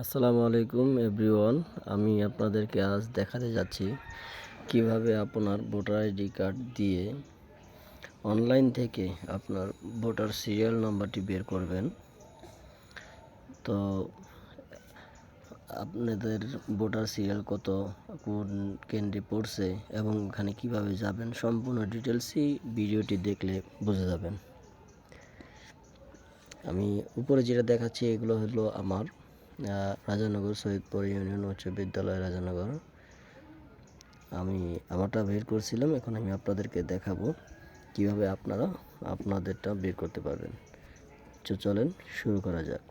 আসসালামু আলাইকুম, এভরিওয়ান। আমি আপনাদেরকে আজ দেখাতে যাচ্ছি কীভাবে আপনার ভোটার আইডি কার্ড দিয়ে অনলাইন থেকে আপনার ভোটার সিরিয়াল নাম্বারটি বের করবেন। তো, আপনাদের ভোটার সিরিয়াল কত, কোন কেন্দ্রে পড়ছে এবং ওখানে কীভাবে যাবেন, সম্পূর্ণ ডিটেলসই ভিডিওটি দেখলে বুঝে যাবেন। আমি উপরে যেটা দেখাচ্ছি, এগুলো হলো আমার রাজানগর, সৈয়দপুর ইউনিয়ন উচ্চ বিদ্যালয় রাজানগর। আমি আমারটা বের করছিলাম, এখন আমি আপনাদেরকে দেখাবো কীভাবে আপনারা আপনাদেরটা বের করতে পারবেন। তো চলেন শুরু করা যাক।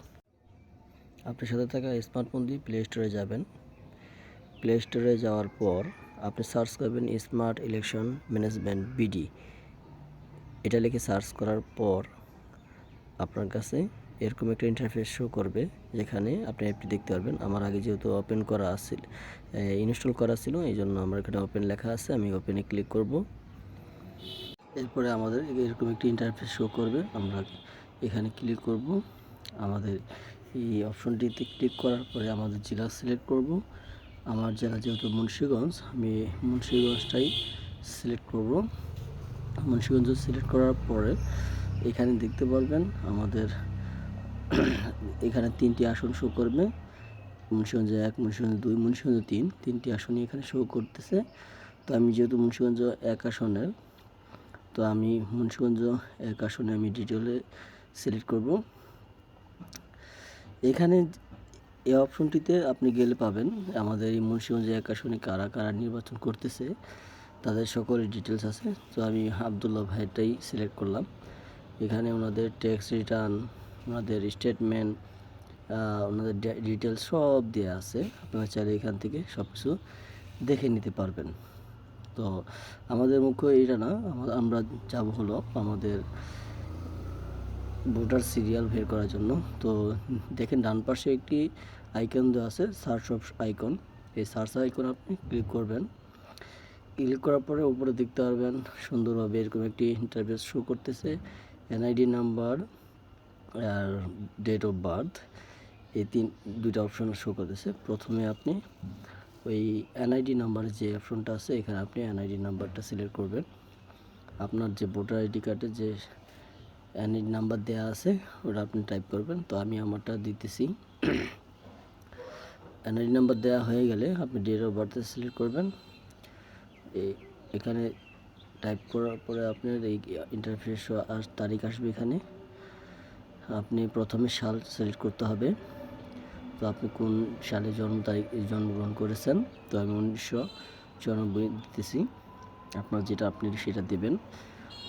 আপনার সাথে থাকা স্মার্টফোন দিয়ে প্লে স্টোরে যাবেন। প্লে স্টোরে যাওয়ার পর আপনি সার্চ করবেন স্মার্ট ইলেকশন ম্যানেজমেন্ট বিডি। এটা লিখে সার্চ করার পর আপনার কাছে এরকম একটা ইন্টারফেস শো করবে, যেখানে আপনি অ্যাপটি দেখতে পারবেন। আমার আগে যেহেতু ওপেন করা আছিল ইনস্টল করা ছিল এই জন্য আমার এখানে ওপেন লেখা আছে, আমি ওপেনে ক্লিক করব। এরপরে আমাদের এরকম একটি ইন্টারফেস শো করবে, আমরা এখানে ক্লিক করব। আমাদের এই অপশনটিতে ক্লিক করার পরে আমাদের জেলা সিলেক্ট করব। আমার জেলা যেহেতু মুন্সীগঞ্জ, আমি মুন্সীগঞ্জটাই সিলেক্ট করব। মুন্সীগঞ্জ সিলেক্ট করার পরে এখানে দেখতে পারবেন আমাদের এখানে তিনটি আসন শো করবে। মুন্সিগঞ্জ এক, মুন্সিগঞ্জ দুই, মুন্সিগঞ্জ তিন। তিনটি আসনই এখানে শো করতেছে। তো আমি যেহেতু মুন্সিগঞ্জ এক আসনের, তো আমি মুন্সিগঞ্জ এক আসনে আমি ডিটেলে সিলেক্ট করব। এখানে এই অপশনটিতে আপনি গেলে পাবেন। আমাদের এই মুন্সিগঞ্জ এক আসনে কারা কারা নির্বাচন করতেছে, তাদের সকলের ডিটেলস আছে। তো আমি আবদুল্লাহ ভাইটাই সিলেক্ট করলাম। এখানে ওনাদের ট্যাক্স রিটার্ন ওনাদের স্টেটমেন্ট ওনাদের ডিটেলস সব দেওয়া আছে। আপনারা চাইলে এখান থেকে সব কিছু দেখে নিতে পারবেন। তো আমাদের মুখ্য এটা না আমরা যাব হলো আমাদের ভোটার সিরিয়াল বের করার জন্য। তো দেখেন ডান পাশে একটি আইকন দেওয়া আছে সার্চ অফ আইকন এই সার্চ আইকন আপনি ক্লিক করবেন। ক্লিক করার পরে উপরে দেখতে পারবেন, সুন্দরভাবে এরকম একটি ইন্টারভেস শো করতেছে। এনআইডি নাম্বার আর ডেট অফ বার্থ এই তিন, দুইটা অপশন শো করতেছে প্রথমে আপনি ওই এনআইডি নাম্বার যে অপশনটা আছে, এখানে আপনি এনআইডি নাম্বারটা সিলেক্ট করবেন। আপনার যে ভোটার আইডি কার্ডে যে এনআইডি নাম্বার দেওয়া আছে, ওটা আপনি টাইপ করবেন। তো আমি আমারটা দিতেছি। এনআইডি নাম্বার দেওয়া হয়ে গেলে আপনি ডেট অফ বার্থ সিলেক্ট করবেন। এখানে টাইপ করার পরে আপনার এই ইন্টারফেস আর তারিখ আসবে এখানে। আপনি প্রথমে সাল সিলেক্ট করতে হবে। তো আপনি কোন সালে জন্ম তারিখ, জন্মগ্রহণ করেছেন? তো আমি উনিশশো চুরানব্বই দিতেছি। আপনার যেটা আপনি সেটা দেবেন,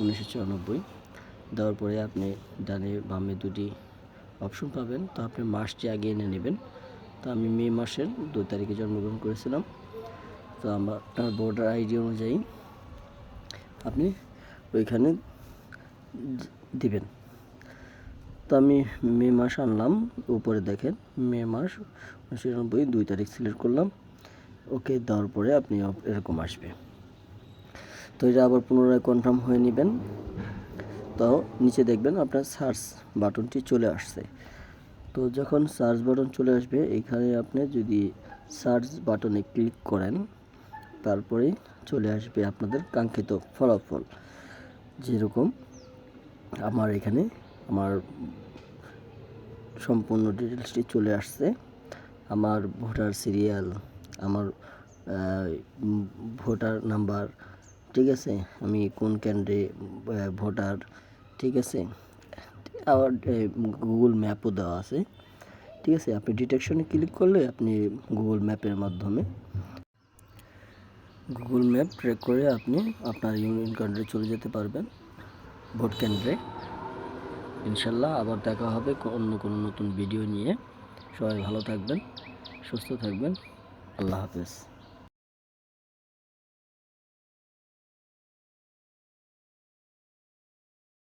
উনিশশো চুরানব্বই। দেওয়ার পরে আপনি ডানে বামে দুটি অপশন পাবেন। তো আপনি মাসটি আগে এনে নেবেন। তো আমি মে মাসের দুই তারিখে জন্মগ্রহণ করেছিলাম। তো আমার, আপনার ভোটার আইডি অনুযায়ী আপনি ওইখানে দিবেন। তো আমি মে মাস আনলাম, উপরে দেখেন, মে মাস উনিশশো দুই তারিখ সিলেক্ট করলাম। ওকে দেওয়ার পরে আপনি এরকম আসবে। তো এটা আবার পুনরায় কনফার্ম হয়ে নেবেন। তো নিচে দেখবেন আপনার সার্চ বাটনটি চলে আসছে। তো যখন সার্চ বাটন চলে আসবে, এখানে আপনি যদি সার্চ বাটনে ক্লিক করেন তারপরে চলে আসবে আপনাদের কাঙ্ক্ষিত ফলাফল। যেরকম আমার এখানে, আমার সম্পূর্ণ ডিটেলসটি চলে আসছে। আমার ভোটার সিরিয়াল, আমার ভোটার নাম্বার, ঠিক আছে? আমি কোন কেন্দ্রে ভোটার, ঠিক আছে? আবার গুগল ম্যাপও দেওয়া আছে। ঠিক আছে? আপনি ডিটেকশনে ক্লিক করলে আপনি গুগল ম্যাপের মাধ্যমে, গুগল ম্যাপ ট্র্যাক করে আপনি আপনার ইউনিয়ন কার্ডে চলে যেতে পারবেন, ভোট কেন্দ্রে। ইনশাল্লাহ আবার দেখা হবে অন্য কোনো নতুন ভিডিও নিয়ে। সবাই ভালো থাকবেন, সুস্থ থাকবেন। আল্লাহ হাফেজ।